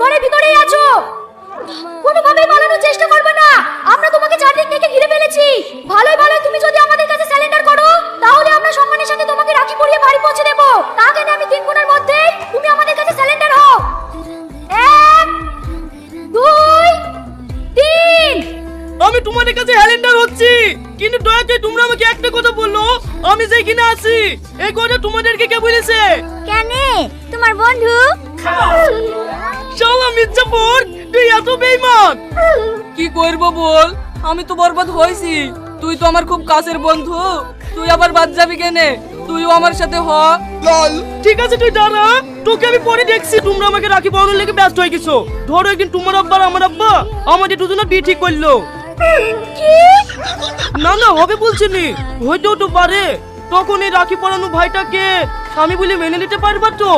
ঘরের ভিতরেই আছো। কোনোভাবেই পালানোর চেষ্টা করবে না। আমরা তোমাকে চারদিক থেকে ঘিরে ফেলেছি। ভালোই ভালো তুমি যদি আমাদের কাছে স্যালেন্ডার করো তাহলে আমরা সম্মানের সাথে তোমাকে রাখি পরিয়ে বাড়ি পৌঁছে দেবো। তাকে আমি তিন গুণের মধ্যেই তুমি আমাদের কাছে স্যালেন্ডার হও? এক দুই তিন। আমি তোমাদের কাছে হ্যালেন্ডার হচ্ছি। কিন্তু দয়া করে তোমরা আমাকে একটা কথা বলল। আমি যে যেখানে আছি এই কথা তোমাদেরকে কে বলেছে? কেন? তোমার বন্ধু? মির্জাপুর তুই এত বেইমান কি করব বল? আমি তো বরবাদ হয়েছি। তুই তো আমার খুব কাছের বন্ধু। তুই আবার বাদ যাবি কেনে? তুইও আমার সাথে হ। ঠিক আছে তুই দাঁড়া। তোকে আমি পরে দেখছি। তোমরা আমাকে রাখি পড়ানোর লেগে ব্যস্ত হয়ে গেছো। ধরো একদিন তোমার আব্বা আর আমার আব্বা আমাদের দুজনের বিয়ে ঠিক করল। না না হবে বলছি বলছিনি হইতেও তো পারে। তখন এই রাখি পড়ানো ভাইটাকে স্বামী বলে মেনে নিতে পারবা তো?